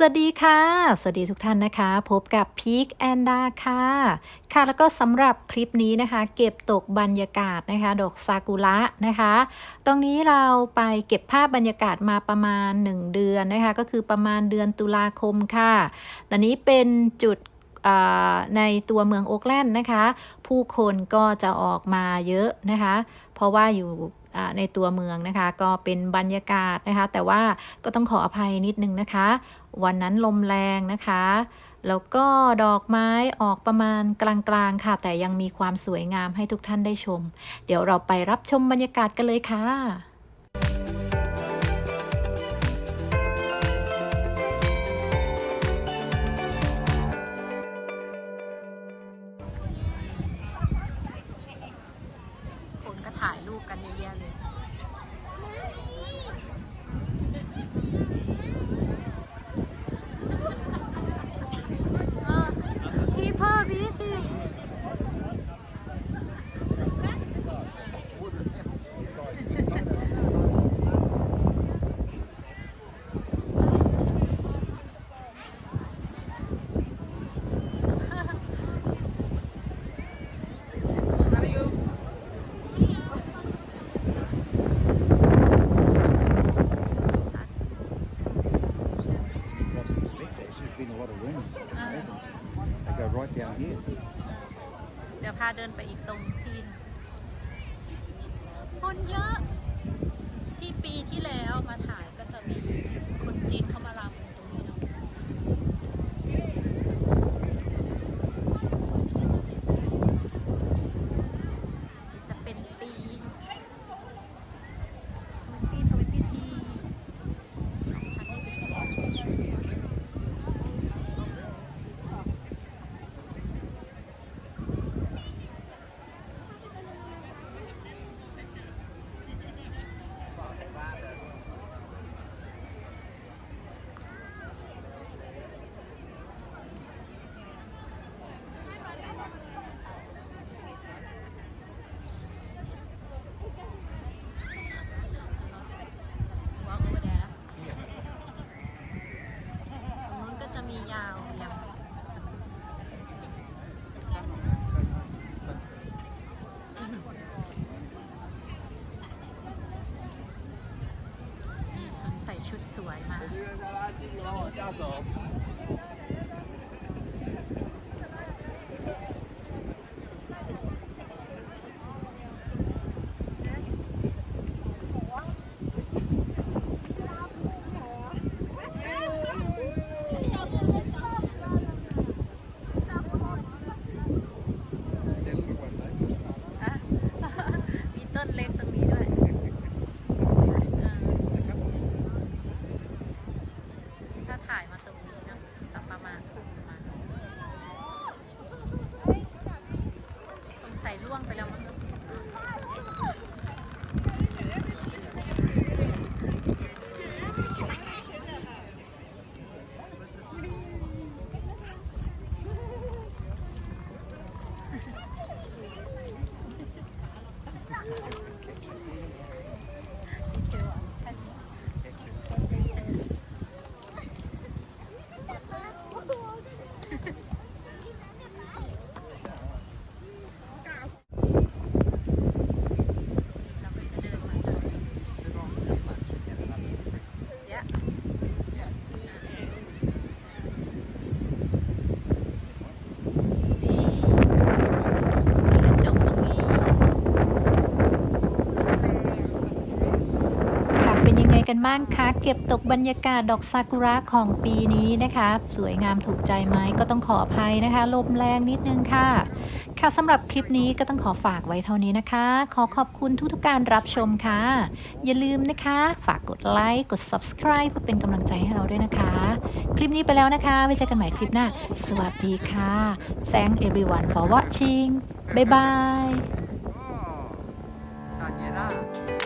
สวัสดีค่ะ สวัสดีทุกท่านนะคะ พบกับพีคแอนดาค่ะ ค่ะแล้วก็สำหรับคลิปนี้นะคะ เก็บตกบรรยากาศนะคะ ดอกซากุระนะคะ ตรงนี้เราไปเก็บภาพบรรยากาศมาประมาณ 1 เดือนนะคะ ก็คือประมาณเดือนตุลาคมค่ะ ตอนนี้เป็นจุด ในตัวเมืองโอ๊กแลนด์นะคะ ผู้คนก็จะออกมาเยอะนะคะ เพราะว่าอยู่ในตัวเมืองนะคะ ก็เป็นบรรยากาศนะคะ แต่ว่าก็ต้องขออภัยนิดนึงนะคะ วันนั้นลมแรงนะคะ แล้วก็ดอกไม้ออกประมาณกลางๆค่ะ แต่ยังมีความสวยงามให้ทุกท่านได้ชม เดี๋ยวเราไปรับชมบรรยากาศกันเลยค่ะ กันเยอะแยะเลย พี่พ่อพี่สิ lost some spectators. There's been a lot of wind. They go right down here. เดี๋ยวพาเดินไปอีกตรงที่หนึ่งคนเยอะ ที่ปีที่แล้วมาถ่ายก็จะมีคนจีนเข้ามาลำตรงนี้เนาะจะเป็นปีทเวนตี้ทเวนตี้ทีพันยี่สิบสี่วอล์กโอเวอร์แดนะตรงนู้นก็จะมียาวเรียงนี่ฉัน ใส่ชุดสวยมา อะ มีต้นเล็กตรงนี้ด้วยอ่านี่ถ้าถ่ายมาตรงนี้เนอะจะประมาณพุ่งมาสงสัย ล่วงไปแล้วมั้ง กันบ้างคะ เก็บตกบรรยากาศดอกซากุระของปีนี้นะคะ สวยงามถูกใจไหมก็ต้องขออภัยนะคะ ลมแรงนิดนึงค่ะ ค่ะสำหรับคลิปนี้ก็ต้องขอฝากไว้เท่านี้นะคะ ขอขอบคุณทุกๆกการรับชมค่ะ อย่าลืมนะคะ ฝากกดไลค์กด subscribe เพื่อเป็นกำลังใจให้เราด้วยนะคะ คลิปนี้ไปแล้วนะคะไว้เจอกันใหม่คลิปหน้า สวัสดีค่ะ thank everyone for watching bye bye ชาเยร่า